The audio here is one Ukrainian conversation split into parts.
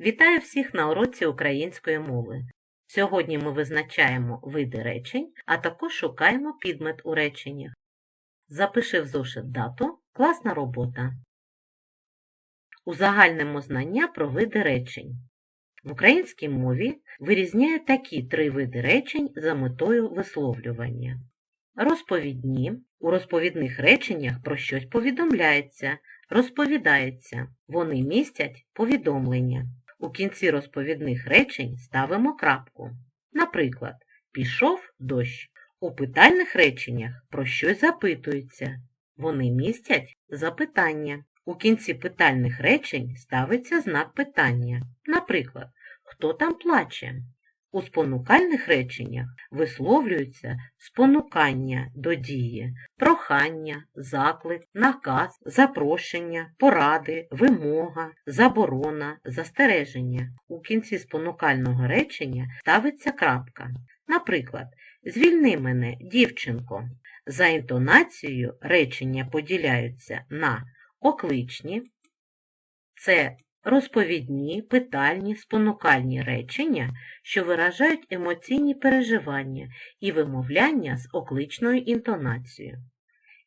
Вітаю всіх на уроці української мови. Сьогодні ми визначаємо види речень, а також шукаємо підмет у реченнях. Запиши в зошит дату класна робота. Узагальнимо знання про види речень. В українській мові вирізняють такі три види речень за метою висловлювання. Розповідні. У розповідних реченнях про щось повідомляється, розповідається. Вони містять повідомлення. У кінці розповідних речень ставимо крапку. Наприклад, пішов дощ. У питальних реченнях про щось запитується. Вони містять запитання. У кінці питальних речень ставиться знак питання. Наприклад, хто там плаче? У спонукальних реченнях висловлюються спонукання до дії, прохання, заклик, наказ, запрошення, поради, вимога, заборона, застереження. У кінці спонукального речення ставиться крапка. Наприклад, звільни мене, дівчинко. За інтонацією речення поділяються на окличні, це розповідні, питальні, спонукальні речення, що виражають емоційні переживання і вимовляння з окличною інтонацією.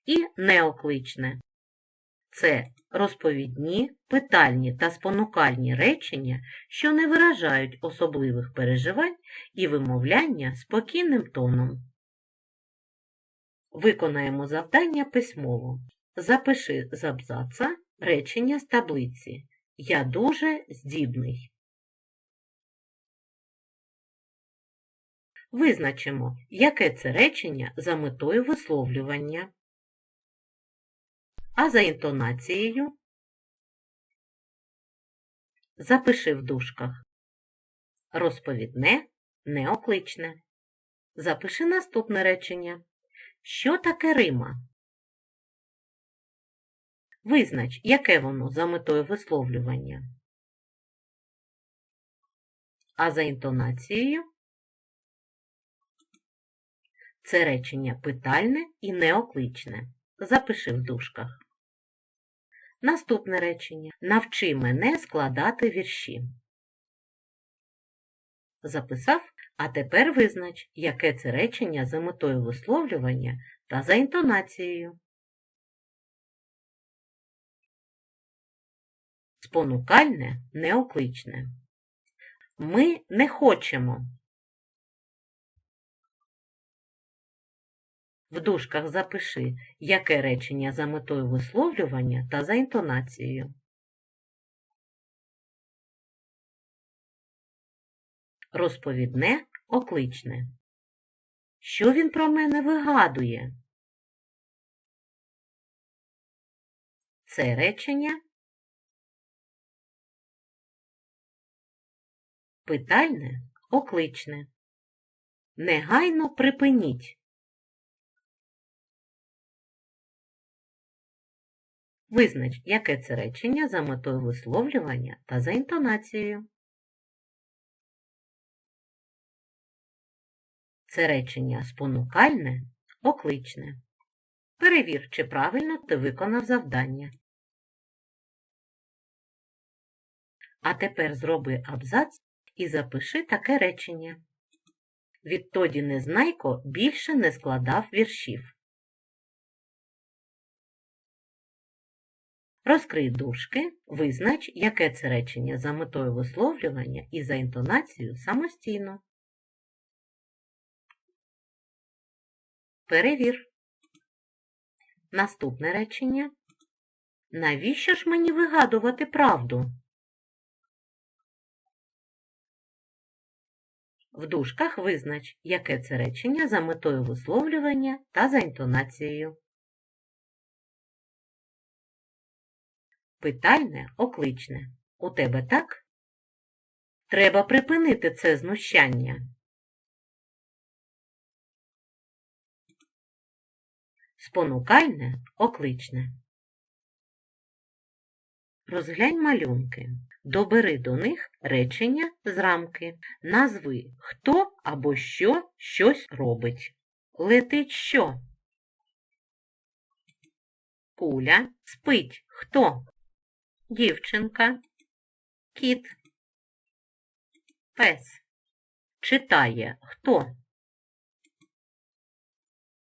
І неокличне це розповідні, питальні та спонукальні речення, що не виражають особливих переживань і вимовляння спокійним тоном. Виконаємо завдання письмово. Запиши з абзаца речення з таблиці. Я дуже здібний. Визначимо, яке це речення за метою висловлювання, а за інтонацією запиши в дужках розповідне, неокличне. Запиши наступне речення. Що таке Рима? Визнач, яке воно за метою висловлювання. А за інтонацією це речення питальне і неокличне. Запиши в дужках. Наступне речення. Навчи мене складати вірші. Записав, а тепер визнач, яке це речення за метою висловлювання та за інтонацією. Спонукальне неокличне. Ми не хочемо. В дужках запиши, яке речення за метою висловлювання та за інтонацією. Розповідне окличне. Що він про мене вигадує? Це речення питальне окличне. Негайно припиніть. Визнач, яке це речення за метою висловлювання та за інтонацією. Це речення спонукальне, окличне. Перевір, чи правильно ти виконав завдання. А тепер зроби абзац і запиши таке речення. Відтоді Незнайко більше не складав віршів. Розкрий дужки, визнач, яке це речення за метою висловлювання і за інтонацією самостійно. Перевір. Наступне речення. Навіщо ж мені вигадувати правду? В дужках визнач, яке це речення за метою висловлювання та за інтонацією. Питальне окличне. У тебе так? Треба припинити це знущання. Спонукальне окличне. Розглянь малюнки. Добери до них речення з рамки. Назви, хто або що щось робить. Летить що? Куля спить хто? Дівчинка, кіт, Пес. Читає хто?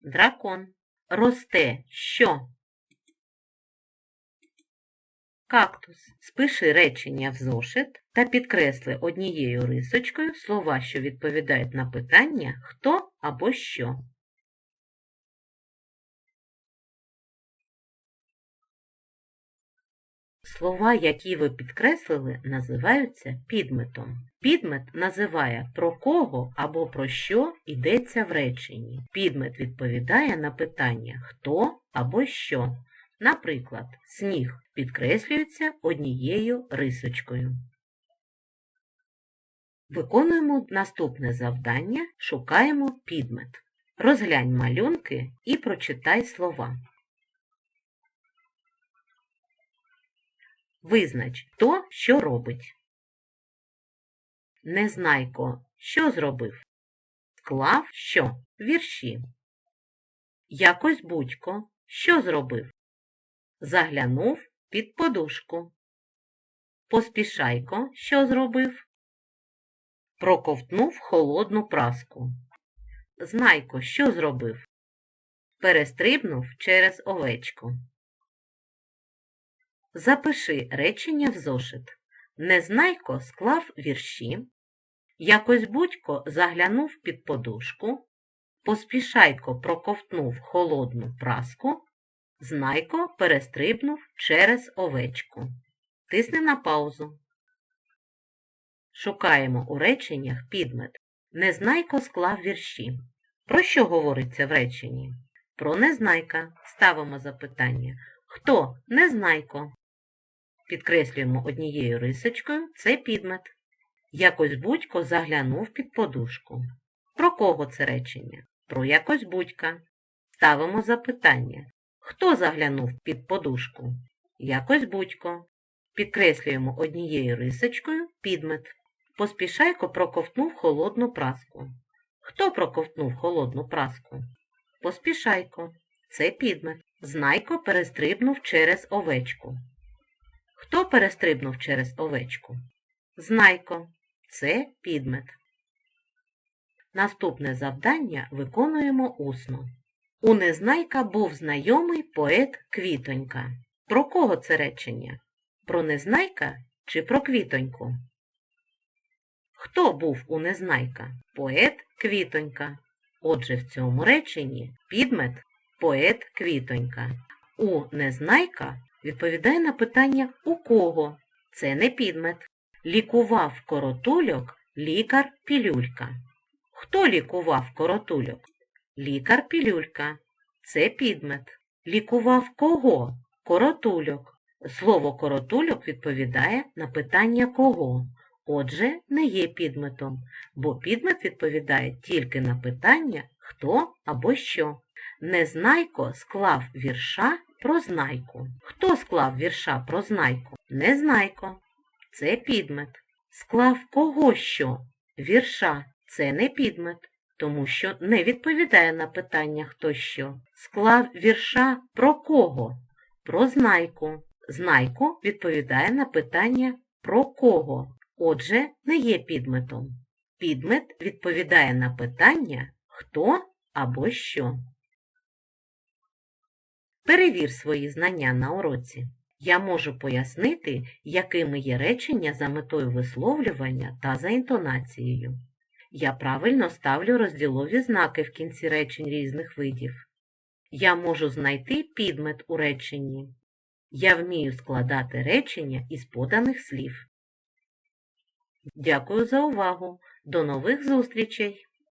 Дракон. Росте що? Кактус. Спиши речення в зошит та підкресли однією рисочкою слова, що відповідають на питання хто або що. Слова, які ви підкреслили, називаються підметом. Підмет називає про кого або про що йдеться в реченні. Підмет відповідає на питання хто або що. Наприклад, сніг підкреслюється однією рисочкою. Виконуємо наступне завдання, шукаємо підмет. Розглянь малюнки і прочитай слова. Визнач, хто що робить. Незнайко, що зробив? Склав що? Вірші. Якось будько, що зробив? Заглянув під подушку. Поспішайко, що зробив? Проковтнув холодну праску. Знайко, що зробив? Перестрибнув через овечку. Запиши речення в зошит. Незнайко склав вірші. Якось будько заглянув під подушку. Поспішайко проковтнув холодну праску. Знайко перестрибнув через овечку. Тисни на паузу. Шукаємо у реченнях підмет. Незнайко склав вірші. Про що говориться в реченні? Про незнайка. Ставимо запитання. Хто незнайко? Підкреслюємо однією рисочкою це підмет. Якось будько заглянув під подушку. Про кого це речення? Про якось будька. Ставимо запитання. Хто заглянув під подушку? Якось будько. Підкреслюємо однією рисочкою підмет. Поспішайко проковтнув холодну праску. Хто проковтнув холодну праску? Поспішайко. Це підмет. Знайко перестрибнув через овечку. Хто перестрибнув через овечку? Знайко. Це підмет. Наступне завдання виконуємо усно. У Незнайка був знайомий поет Квітонька. Про кого це речення? Про Незнайка чи про Квітоньку? Хто був у Незнайка? Поет Квітонька. Отже, в цьому реченні підмет поет Квітонька. У Незнайка відповідає на питання у кого? Це не підмет. Лікував коротульок лікар Пілюлька. Хто лікував коротульок? Лікар Пілюлька. Це підмет. Лікував кого? Коротульок. Слово коротульок відповідає на питання кого. Отже, не є підметом, бо підмет відповідає тільки на питання хто або що. Незнайко склав вірша про знайку. Хто склав вірша про знайку? Незнайко. Це підмет. Склав кого що? Вірша. Це не підмет, тому що не відповідає на питання хто що. Склав вірша про кого? Про знайку. Знайку відповідає на питання про кого. Отже, не є підметом. Підмет відповідає на питання хто або що. Перевір свої знання на уроці. Я можу пояснити, якими є речення за метою висловлювання та за інтонацією. Я правильно ставлю розділові знаки в кінці речень різних видів. Я можу знайти підмет у реченні. Я вмію складати речення із поданих слів. Дякую за увагу. До нових зустрічей!